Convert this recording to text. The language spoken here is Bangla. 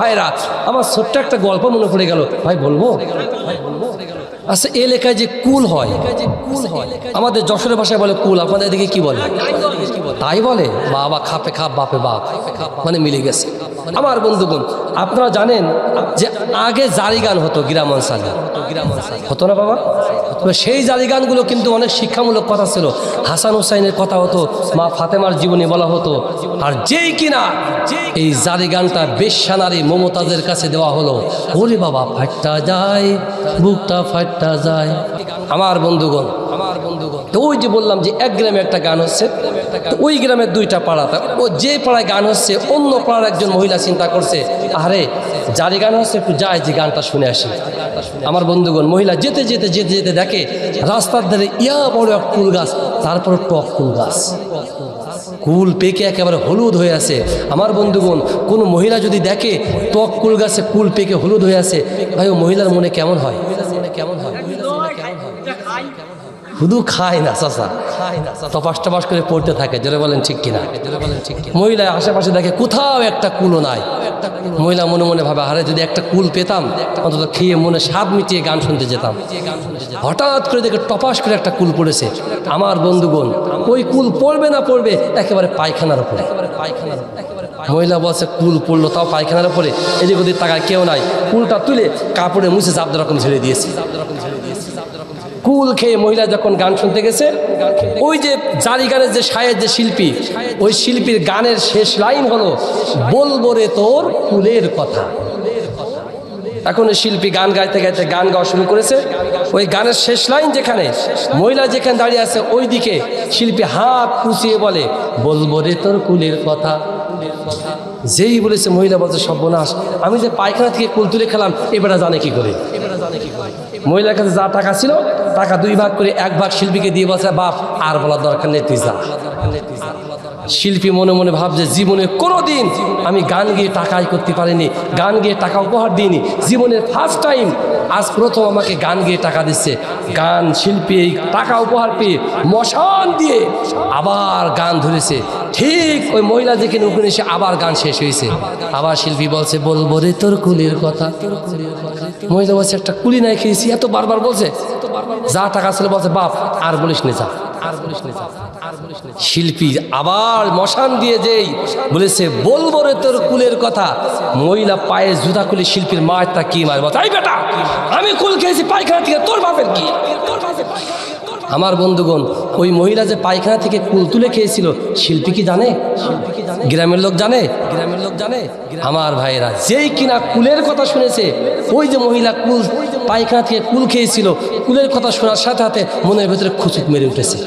ভাইরা, আমার ছোট্ট একটা গল্প মনে পড়ে গেল। ভাই, বলব? আচ্ছা এ লেখায় যে কুল হয়, আমাদের যশোরের ভাষায় বলে কুল, আপনাদের দিকে কি বলে? তাই বলে? বাবা, খাপে খাপ, বাপে বাপ মানে মিলে গেছে। আমার বন্ধুগণ, আপনারা জানেন যে আগে জারি গান হতো গ্রাম অঞ্চলে। হতো না বাবা? সেই জারি গানগুলো কিন্তু অনেক শিক্ষামূলক কথা ছিল। হাসান হুসাইনের কথা হতো, মা ফাতেমার জীবনী বলা হতো। আর যেই কিনা এই জারি গানটা বেশানারি মমতাজের কাছে দেওয়া হলো। ওরে বাবা, ফাটটা যায়, বুকটা ফাটটা যায়। আমার বন্ধুগণ আমার বন্ধুগণ, তো ওই যে বললাম যে এক গ্রামে একটা গান হচ্ছে, তো ওই গ্রামের দুইটা পাড়াতে, ও যে পাড়ায় গান হচ্ছে, অন্য পাড়ার একজন মহিলা চিন্তা করছে আরে জারি গান হচ্ছে, একটু যায় যে গানটা শুনে আসি। আমার বন্ধুগণ, মহিলা যেতে যেতে যেতে যেতে দেখে, রাস্তার ধারে ইয়া বড় এক কুল গাছ, তারপর টক কুল গাছ। কুল পেকে একেবারে হলুদ হয়ে আছে। আমার বন্ধুগণ, কোনো মহিলা যদি দেখে টক কুল গাছে কুল পেকে হলুদ হয়ে আছে, ভাই, ও মহিলার মনে কেমন হয়? শুধু খায় না চাষা খায় না তপাস টপাস করে পড়তে থাকে জোরে বলেন ঠিক কিনা? জোরে বলেন ঠিক মহিলা আশেপাশে দেখে কোথাও একটা কুলও নাই। মহিলা মনে মনে ভাবে আরে যদি একটা কুল পেতাম অন্তত খেয়ে মনে স্বাদ মিটিয়ে গান শুনতে যেতাম। হঠাৎ করে দেখে টপাস করে একটা কুল পড়েছে। আমার বন্ধুগণ ওই কুল পড়বে না পড়বে একেবারে পায়খানার উপরে। পায়খানার মহিলা বলছে, কুল পড়ল তাও পায়খানার উপরে। এদিক ওদিক তাকায় কেউ নাই। কুলটা তুলে কাপড়ে মুছে জাবদ রকম ছেড়ে দিয়েছে। কুল খেয়ে মহিলা যখন গান শুনতে গেছে, ওই যে জারি গানের যে সায়ের যে শিল্পী, ওই শিল্পীর গানের শেষ লাইন হলো, বলব রে তোর কুলের কথা। এখন শিল্পী গান গাইতে গাইতে গান গাওয়া শুরু করেছে। ওই গানের শেষ লাইন যেখানে, মহিলা যেখানে দাঁড়িয়ে আছে ওই দিকে শিল্পী হাত কুচিয়ে বলে, বলব রে তোর কুলের কথা। যেই বলেছে মহিলা বলছে, সর্বনাশ। আমি যে পায়খানা থেকে কুল তুলে খেলাম এবারে জানে কি করে? মহিলার কাছে যা টাকা ছিল, টাকা দুই ভাগ করে এক ভাগ শিল্পীকে দিয়ে বলছে, বাপ, আর বলার দরকার নেই, তুই যা। শিল্পী মনে মনে ভাবছে, জীবনে কোনো দিন আমি গান গিয়ে টাকাই করতে পারিনি, গান গিয়ে টাকা উপহার দিইনি। জীবনের ফার্স্ট টাইম আজ প্রথম আমাকে গান গিয়ে টাকা দিচ্ছে। গান শিল্পী, টাকা উপহার পেয়ে মশান দিয়ে আবার গান ধরেছে। ঠিক ওই মহিলা যেখানে ওখানে এসে আবার গান শেষ হয়েছে। আবার শিল্পী বলছে, বলব রে তোর কুলির কথা। মহিলা বলছে, একটা কুলি নাই খেয়েছি। এত বারবার বলছে। যা টাকা ছিল বলছে, বাপ, আর বলিস নে, যা। শিল্পী আবার মশান দিয়ে যেই বলেছে, বলব রে তোর কুলের কথা। মহিলা পায়ে জুতা খুলে শিল্পীর মায়ের তা কি মারবো? তাই বেটা, আমি কুল খেয়েছি, পায়খানা থেকে তোর বাপের কি? আমার বন্ধুগণ ওই মহিলা যে পায়খানা থেকে কুল তুলে খেয়েছিল, শিল্পী কি জানে? গ্রামের লোক জানে? গ্রামের লোক জানে? আমার ভাইয়েরা, যেই কিনা কুলের কথা শুনেছে, ওই যে মহিলা কুল পায়খানা থেকে কুল খেয়েছিল, কুলের কথা শোনার সাথে সাথে মনের ভেতরে খুচুক মেরে উঠেছে।